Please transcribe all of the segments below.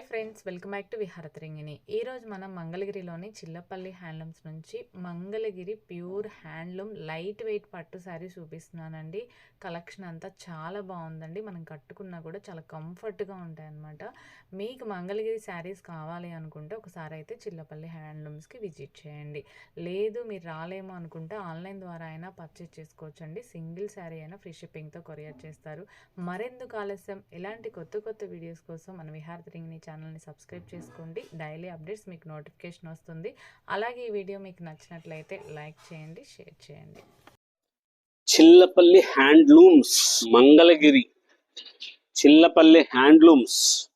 Hi friends welcome back to Viharatarangini ఈరోజు మనం మంగళగిరిలోని చిల్లపల్లి హ్యాండ్లూమ్స్ నుంచి Mangalagiri pure handloom light weight పట్టు శారీ చూపిస్తున్నానండి. కలెక్షన్ అంతా చాలా బాగుందండి. మనం కట్టుకున్నా కూడా చాలా కంఫర్ట్గా ఉంటాయన్నమాట. మీకు మంగళగిరి శారీస్ కావాలి అనుకుంటే ఒకసారి అయితే చిల్లపల్లి హ్యాండ్లూమ్స్కి విజిట్ చేయండి. లేదు మీరు రాలేమో అనుకుంటే ఆన్లైన్ ద్వారా అయినా పర్చేస్ చేసుకోవచ్చండి. సింగిల్ శారీ అయినా ఫ్రీ షిప్పింగ్తో కొరియర్ చేస్తారు. మరెందుకు ఆలస్యం? ఇలాంటి కొత్త కొత్త వీడియోస్ కోసం మన విహారతరంగిణి ఛానల్ని సబ్స్క్రైబ్ చేసుకోండి. డైలీ అప్డేట్స్ మీకు నోటిఫికేషన్ వస్తుంది. అలాగే ఈ వీడియో మీకు నచ్చినట్లయితే లైక్ చేయండి షేర్ చేయండి. చిల్లపల్లి హ్యాండ్లూమ్స్ మంగళగిరి. చిల్లపల్లి హ్యాండ్లూమ్స్.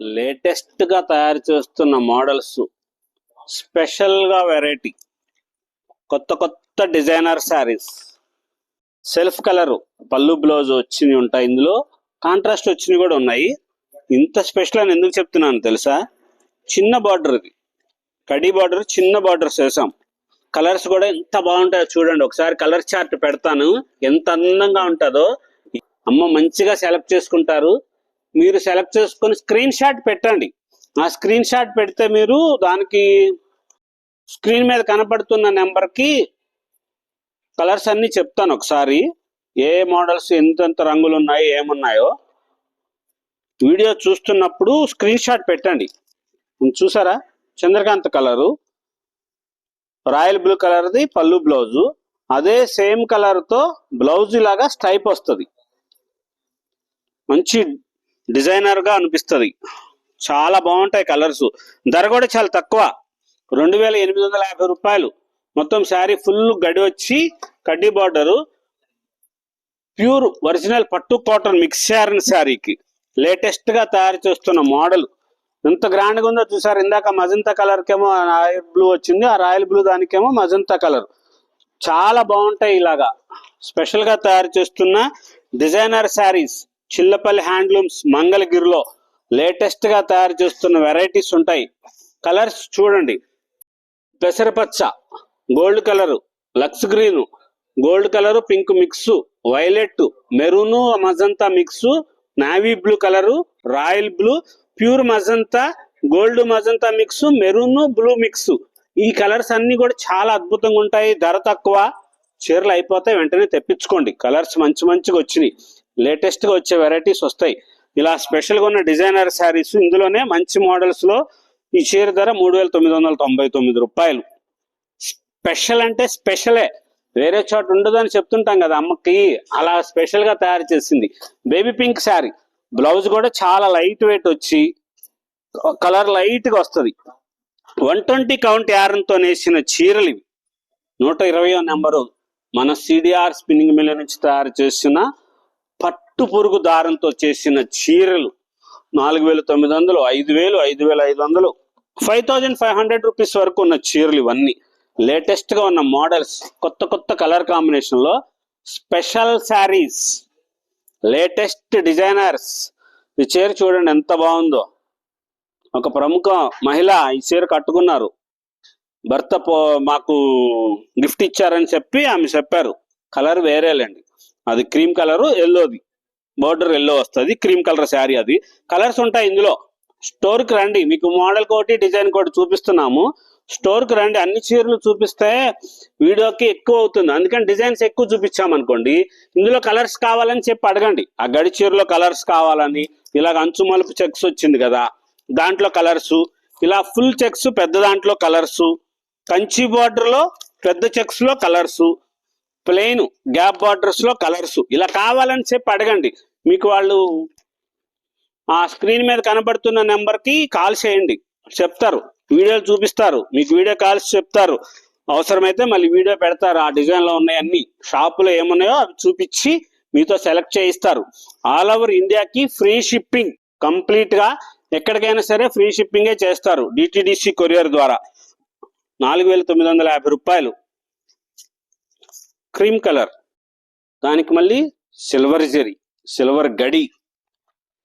లేటెస్ట్గా తయారు చేస్తున్న మోడల్స్. స్పెషల్గా వెరైటీ. కొత్త కొత్త డిజైనర్ శారీస్. సెల్ఫ్ కలరు పళ్ళు బ్లౌజ్ వచ్చినవి ఉంటాయి ఇందులో. కాంట్రాస్ట్ వచ్చినవి కూడా ఉన్నాయి. ఇంత స్పెషల్ అని ఎందుకు చెప్తున్నాను తెలుసా? చిన్న బార్డర్ ఇది. కడీ బార్డర్ చిన్న బార్డర్ వేసాం కలర్స్ కూడా ఎంత బాగుంటాయో చూడండి. ఒకసారి కలర్ చార్ట్ పెడతాను. ఎంత అందంగా ఉంటుందో. అమ్మ మంచిగా సెలెక్ట్ చేసుకుంటారు. మీరు సెలెక్ట్ చేసుకొని స్క్రీన్ షాట్ పెట్టండి. ఆ స్క్రీన్ షాట్ పెడితే మీరు దానికి స్క్రీన్ మీద కనపడుతున్న నెంబర్కి కలర్స్ అన్ని చెప్తాను ఒకసారి. ఏ మోడల్స్ ఎంతెంత రంగులు ఉన్నాయి ఏమున్నాయో. వీడియో చూస్తున్నప్పుడు స్క్రీన్ షాట్ పెట్టండి. చూసారా? చంద్రకాంత్ కలరు రాయల్ బ్లూ కలర్ది పళ్ళు బ్లౌజు అదే సేమ్ కలర్తో బ్లౌజ్ లాగా స్టైప్ వస్తుంది. మంచి డిజైనర్గా అనిపిస్తుంది. చాలా బాగుంటాయి కలర్స్. ధర కూడా చాలా తక్కువ. రెండు వేల ఎనిమిది వందల యాభై రూపాయలు. మొత్తం శారీ ఫుల్ గడి వచ్చి కడ్డీ బార్డరు. ప్యూర్ ఒరిజినల్ పట్టు కాటన్ మిక్స్ శారీకి. లేటెస్ట్గా తయారు చేస్తున్న మోడల్. ఎంత గ్రాండ్గా ఉందో చూసారు? ఇందాక మజంతా కలర్ కేమో రాయల్ బ్లూ వచ్చింది. ఆ రాయల్ బ్లూ దానికేమో మజంతా కలర్. చాలా బాగుంటాయి ఇలాగా. స్పెషల్గా తయారు చేస్తున్న డిజైనర్ శారీస్ చిల్లపల్లి హ్యాండ్లూమ్స్ మంగళగిరిలో లేటెస్ట్గా తయారు చేస్తున్న వెరైటీస్ ఉంటాయి. కలర్స్ చూడండి. పెసరపచ్చ gold colour Lux green gold colour pink mix violet maroon magenta mix navy blue colour royal blue pure magenta gold magenta mix maroon blue mix ఈ కలర్స్ అన్ని కూడా చాలా అద్భుతంగా ఉంటాయి. ధర తక్కువ. చీరలు అయిపోతాయి. వెంటనే తెప్పించుకోండి. కలర్స్ మంచి మంచిగా వచ్చినాయి. లేటెస్ట్గా వచ్చే వెరైటీస్ వస్తాయి. ఇలా స్పెషల్గా ఉన్న డిజైనర్ శారీస్ ఇందులోనే మంచి మోడల్స్లో ఈ చీర ధర మూడు వేల తొమ్మిది వందల తొంభై తొమ్మిది రూపాయలు. స్పెషల్ అంటే స్పెషలే వేరే చోట ఉండదు అని చెప్తుంటాం కదా అమ్మకి అలా స్పెషల్గా తయారు చేసింది. బేబీ పింక్ శారీ బ్లౌజ్ కూడా చాలా లైట్ వెయిట్ వచ్చి కలర్ లైట్గా వస్తుంది. వన్ ట్వంటీ కౌంట్ యారంతో నేసిన చీరలు ఇవి. నూట ఇరవై నెంబరు. మన సిడిఆర్ స్పిన్నింగ్ మిల్ నుంచి తయారు చేసిన పట్టు పురుగు దారంతో చేసిన చీరలు. నాలుగు వేల తొమ్మిది వందలు ఐదు వేలు ఐదు వేల ఐదు వందలు. Five thousand five hundred rupees వరకు ఉన్న చీరలు ఇవన్నీ. లేటెస్ట్గా ఉన్న మోడల్స్ కొత్త కొత్త కలర్ కాంబినేషన్లో స్పెషల్ శారీస్ లేటెస్ట్ డిజైనర్స్ ఈ చీర చూడండి ఎంత బాగుందో. ఒక ప్రముఖ మహిళ ఈ చీర కట్టుకున్నారు. భర్త పో మాకు గిఫ్ట్ ఇచ్చారని చెప్పి ఆమె చెప్పారు. కలర్ వేరేలేండి అది క్రీమ్ కలర్ ఎల్లోది బోర్డర్ ఎల్లో వస్తుంది. క్రీమ్ కలర్ శారీ అది. కలర్స్ ఉంటాయి ఇందులో. స్టోర్కి రండి. మీకు మోడల్ కోటి డిజైన్ కోటి చూపిస్తున్నాము. స్టోర్కి రండి. అన్ని చీరలు చూపిస్తే వీడియోకి ఎక్కువ అవుతుంది. అందుకని డిజైన్స్ ఎక్కువ చూపించామనుకోండి ఇందులో కలర్స్ కావాలని చెప్పి అడగండి. ఆ గడి చీరలో కలర్స్ కావాలని ఇలాగ అంచు మలుపు చెక్స్ వచ్చింది కదా దాంట్లో కలర్స్ ఇలా ఫుల్ చెక్స్ పెద్ద దాంట్లో కలర్స్ కంచి బార్డర్లో పెద్ద చెక్స్లో కలర్స్ ప్లెయిన్ గ్యాప్ బార్డర్స్లో కలర్స్ ఇలా కావాలని చెప్పి అడగండి. మీకు వాళ్ళు ఆ స్క్రీన్ మీద కనబడుతున్న నెంబర్కి కాల్ చేయండి. చెప్తారు. వీడియోలు చూపిస్తారు. మీకు వీడియో కాల్స్ చెప్తారు. అవసరమైతే మళ్ళీ వీడియో పెడతారు. ఆ డిజైన్లో ఉన్నాయన్నీ షాపులో ఏమున్నాయో అవి చూపించి మీతో సెలెక్ట్ చేయిస్తారు. ఆల్ ఓవర్ ఇండియాకి ఫ్రీ షిప్పింగ్ కంప్లీట్గా ఎక్కడికైనా సరే ఫ్రీ షిప్పింగే చేస్తారు డిటిడిసి కొరియర్ ద్వారా. నాలుగు వేల తొమ్మిది వందల యాభై రూపాయలు. Cream colour. దానికి మళ్ళీ సిల్వర్ జరీ సిల్వర్ గడి.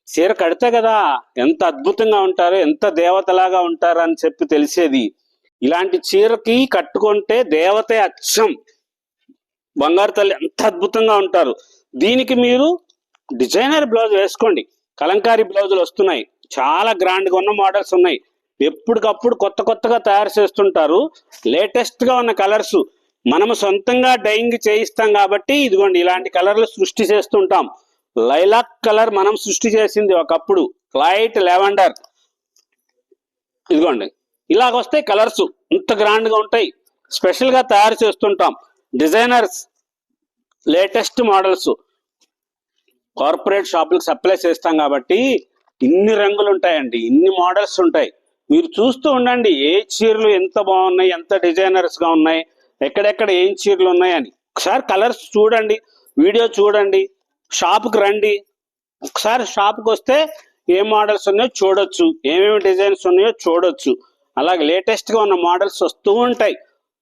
చీర కడితే కదా ఎంత అద్భుతంగా ఉంటారు ఎంత దేవతలాగా ఉంటారు అని చెప్పి తెలిసేది. ఇలాంటి చీరకి కట్టుకుంటే దేవతే అచ్చం. బంగారు తల్లి ఎంత అద్భుతంగా ఉంటారు. దీనికి మీరు డిజైనర్ బ్లౌజ్ వేసుకోండి. కలంకారీ బ్లౌజులు వస్తున్నాయి. చాలా గ్రాండ్గా ఉన్న మోడల్స్ ఉన్నాయి. ఎప్పటికప్పుడు కొత్త కొత్తగా తయారు చేస్తుంటారు. లేటెస్ట్గా ఉన్న కలర్స్. మనము సొంతంగా డైయింగ్ చేయిస్తాం కాబట్టి ఇదిగోండి ఇలాంటి కలర్లు సృష్టి చేస్తుంటాం లైలాక్ కలర్ మనం సృష్టి చేసింది ఒకప్పుడు. Light lavender. ఇదిగోండి. ఇలాగ వస్తాయి కలర్స్ ఇంత గ్రాండ్గా ఉంటాయి. స్పెషల్గా తయారు చేస్తుంటాం. Designers latest models. కార్పొరేట్ షాపులకు సప్లై చేస్తాం కాబట్టి ఇన్ని రంగులు ఉంటాయండి ఇన్ని మోడల్స్ ఉంటాయి. మీరు చూస్తూ ఉండండి ఏ చీరలు ఎంత బాగున్నాయి ఎంత డిజైనర్స్గా ఉన్నాయి ఎక్కడెక్కడ ఏం చీరలు ఉన్నాయని. ఒకసారి కలర్స్ చూడండి వీడియో చూడండి. షాప్కి రండి. ఒకసారి షాప్కి వస్తే ఏ మోడల్స్ ఉన్నాయో చూడొచ్చు. ఏమేమి డిజైన్స్ ఉన్నాయో చూడొచ్చు. అలాగే లేటెస్ట్గా ఉన్న మోడల్స్ వస్తూ ఉంటాయి.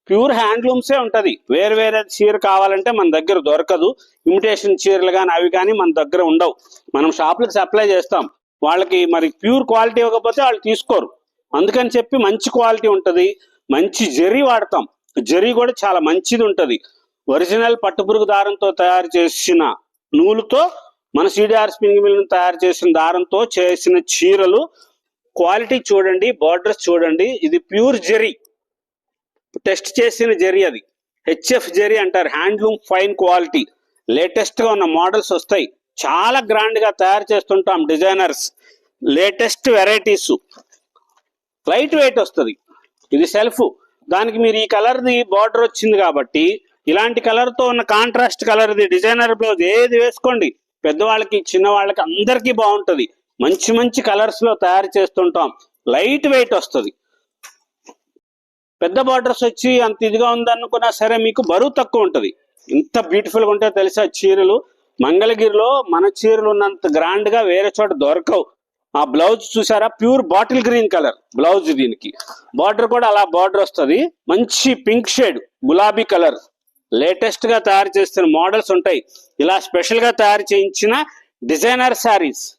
ప్యూర్ హ్యాండ్లూమ్సే ఉంటుంది. వేరే వేరే చీర కావాలంటే మన దగ్గర దొరకదు. ఇమిటేషన్ చీరలు కానీ అవి కానీ మన దగ్గర ఉండవు. మనం షాపులకు సప్లై చేస్తాం. వాళ్ళకి మరి ప్యూర్ క్వాలిటీ ఇవ్వకపోతే వాళ్ళు తీసుకోరు. అందుకని చెప్పి మంచి క్వాలిటీ ఉంటుంది. మంచి జరీ వాడతాం. జరీ కూడా చాలా మంచిది ఉంటుంది. ఒరిజినల్ పట్టుపురుగు దారంతో తయారు చేసిన నూలుతో మన సిడిఆర్ స్పిన్నింగ్ మిల్ తయారు చేసిన దారంతో చేసిన చీరలు. క్వాలిటీ చూడండి బార్డర్స్ చూడండి. ఇది ప్యూర్ జెరీ టెస్ట్ చేసిన జెరీ అది. హెచ్ఎఫ్ జెరీ అంటారు. Handloom fine quality. లేటెస్ట్గా ఉన్న మోడల్స్ వస్తాయి. చాలా గ్రాండ్గా తయారు చేస్తుంటాం designers. Latest varieties. Light weight వస్తుంది. ఇది సెల్ఫ్. దానికి మీరు ఈ కలర్ది బార్డర్ వచ్చింది కాబట్టి ఇలాంటి కలర్తో ఉన్న కాంట్రాస్ట్ కలర్ డిజైనర్ బ్లౌజ్ ఏది వేసుకోండి. పెద్దవాళ్ళకి చిన్నవాళ్ళకి అందరికి అందరికీ మంచి మంచి కలర్స్లో తయారు చేస్తుంటాం. లైట్ వెయిట్ వస్తుంది. పెద్ద బార్డర్స్ వచ్చి అంత ఇదిగా ఉందనుకున్నా సరే మీకు బరువు తక్కువ ఉంటుంది. ఇంత బ్యూటిఫుల్గా ఉంటే తెలుసా చీరలు? మంగళగిరిలో మన చీరలు ఉన్నంత గ్రాండ్గా వేరే చోట దొరకవు. ఆ బ్లౌజ్ చూసారా? Pure bottle green colour blouse దీనికి. బార్డర్ కూడా అలా బార్డర్ వస్తుంది. మంచి పింక్ షేడ్ గులాబీ కలర్ లేటెస్ట్గా తయారు చేస్తున్న మోడల్స్ ఉంటాయి. ఇలా స్పెషల్గా తయారు చేయించిన డిజైనర్ శారీస్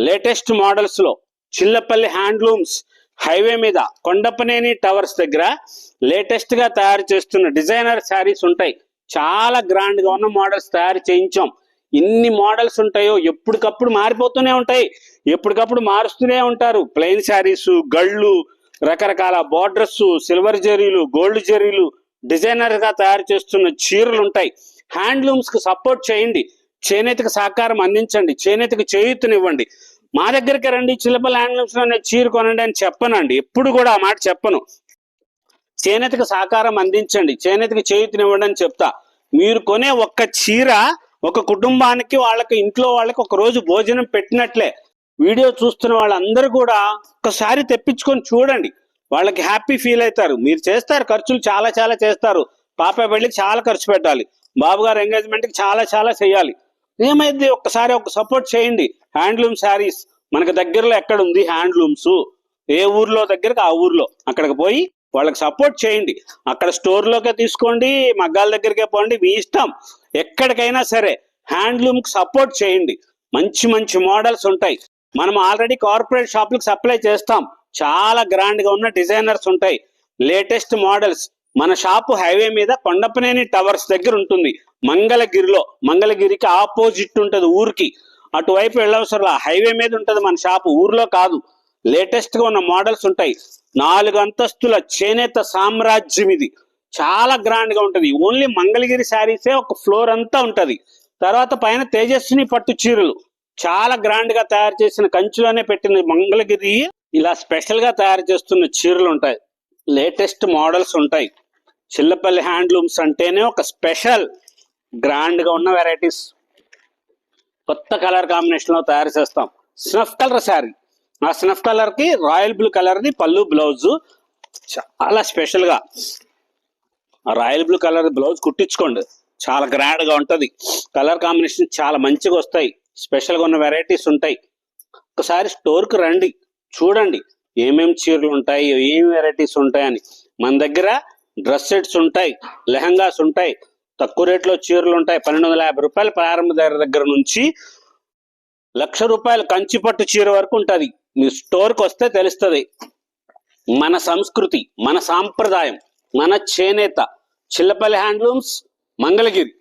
లేటెస్ట్ మోడల్స్లో చిల్లపల్లి హ్యాండ్లూమ్స్ హైవే మీద కొండపనేని టవర్స్ దగ్గర లేటెస్ట్గా తయారు చేస్తున్న డిజైనర్ శారీస్ ఉంటాయి. చాలా గ్రాండ్గా ఉన్న మోడల్స్ తయారు చేయించాం. ఇన్ని మోడల్స్ ఉంటాయో ఎప్పటికప్పుడు మారిపోతూనే ఉంటాయి. ఎప్పటికప్పుడు మారుస్తూనే ఉంటారు. ప్లెయిన్ శారీస్ గళ్ళు రకరకాల బార్డర్స్ సిల్వర్ జరీలు గోల్డ్ జరీలు డిజైనర్గా తయారు చేస్తున్న చీరలు ఉంటాయి. హ్యాండ్లూమ్స్కి సపోర్ట్ చేయండి. చేనేతకు సహకారం అందించండి. చేనేతకు చేయూతనివ్వండి. మా దగ్గరికి రండి. చిలపల హ్యాండ్లూమ్స్లోనే చీర కొనండి అని చెప్పనండి. ఎప్పుడు కూడా ఆ మాట చెప్పను. చేనేతకు సహకారం అందించండి. చేనేతకు చేయూతనివ్వండి అని చెప్తా. మీరు కొనే ఒక్క చీర ఒక కుటుంబానికి వాళ్ళకి ఇంట్లో వాళ్ళకి ఒక రోజు భోజనం పెట్టినట్లే. వీడియో చూస్తున్న వాళ్ళందరూ కూడా ఒక్కసారి తెప్పించుకొని చూడండి. వాళ్ళకి హ్యాపీ ఫీల్ అవుతారు. మీరు చేస్తారు ఖర్చులు చాలా చాలా చేస్తారు. పాప పెళ్ళికి చాలా ఖర్చు పెట్టాలి. బాబు గారు చాలా చాలా చేయాలి. ఏమైంది? ఒక్కసారి ఒక సపోర్ట్ చేయండి. హ్యాండ్లూమ్ శారీస్ మనకు దగ్గరలో ఎక్కడ ఉంది హ్యాండ్లూమ్స్ ఏ ఊర్లో దగ్గరకు? ఆ ఊర్లో. అక్కడికి పోయి వాళ్ళకి సపోర్ట్ చేయండి. అక్కడ స్టోర్లోకే తీసుకోండి మగ్గాల దగ్గరికే పోండి. మీ ఇష్టం. ఎక్కడికైనా సరే హ్యాండ్లూమ్కి సపోర్ట్ చేయండి. మంచి మంచి మోడల్స్ ఉంటాయి. మనం ఆల్రెడీ కార్పొరేట్ షాపులకు సప్లై చేస్తాం. చాలా గ్రాండ్గా ఉన్న డిజైనర్స్ ఉంటాయి. Latest models. మన షాపు హైవే మీద కొండపనేని టవర్స్ దగ్గర ఉంటుంది. మంగళగిరిలో. మంగళగిరికి ఆపోజిట్ ఉంటుంది ఊరికి. అటువైపు వెళ్ళవసరం హైవే మీద ఉంటుంది మన షాపు. ఊర్లో కాదు. లేటెస్ట్గా ఉన్న మోడల్స్ ఉంటాయి. నాలుగు అంతస్తుల చేనేత సామ్రాజ్యం ఇది. చాలా గ్రాండ్గా ఓన్లీ మంగళగిరి శారీసే ఒక ఫ్లోర్ అంతా ఉంటుంది. తర్వాత పైన తేజస్విని పట్టు చీరలు. చాలా గ్రాండ్గా తయారు చేసిన కంచులోనే పెట్టిన మంగళగిరి ఇలా స్పెషల్గా తయారు చేస్తున్న చీరలు ఉంటాయి. లేటెస్ట్ మోడల్స్ ఉంటాయి. చిల్లపల్లి హ్యాండ్లూమ్స్ అంటేనే ఒక స్పెషల్ గ్రాండ్గా ఉన్న వెరైటీస్ కొత్త కలర్ కాంబినేషన్లో తయారు చేస్తాం. స్నఫ్ కలర్ శారీ ఆ స్నఫ్ కలర్కి రాయల్ బ్లూ కలర్ ది పళ్ళు బ్లౌజ్ చాలా స్పెషల్గా. ఆ రాయల్ బ్లూ కలర్ బ్లౌజ్ కుట్టించుకోండి. చాలా గ్రాండ్గా ఉంటది. కలర్ కాంబినేషన్ చాలా మంచిగా వస్తాయి. స్పెషల్గా ఉన్న వెరైటీస్ ఉంటాయి. ఒకసారి స్టోర్కి రండి. చూడండి ఏమేం చీరలు ఉంటాయి ఏం వెరైటీస్ ఉంటాయని. మన దగ్గర డ్రెస్ సెట్స్ ఉంటాయి లెహంగాస్ ఉంటాయి తక్కువ రేట్లో చీరలు ఉంటాయి. పన్నెండు వందల యాభై రూపాయల ప్రారంభ ధర దగ్గర నుంచి లక్ష రూపాయల కంచి పట్టు చీర వరకు ఉంటుంది. మీ స్టోర్కి వస్తే తెలుస్తుంది. మన సంస్కృతి మన సాంప్రదాయం మన చేనేత చిల్లపల్లి హ్యాండ్లూమ్స్ మంగళగిరి.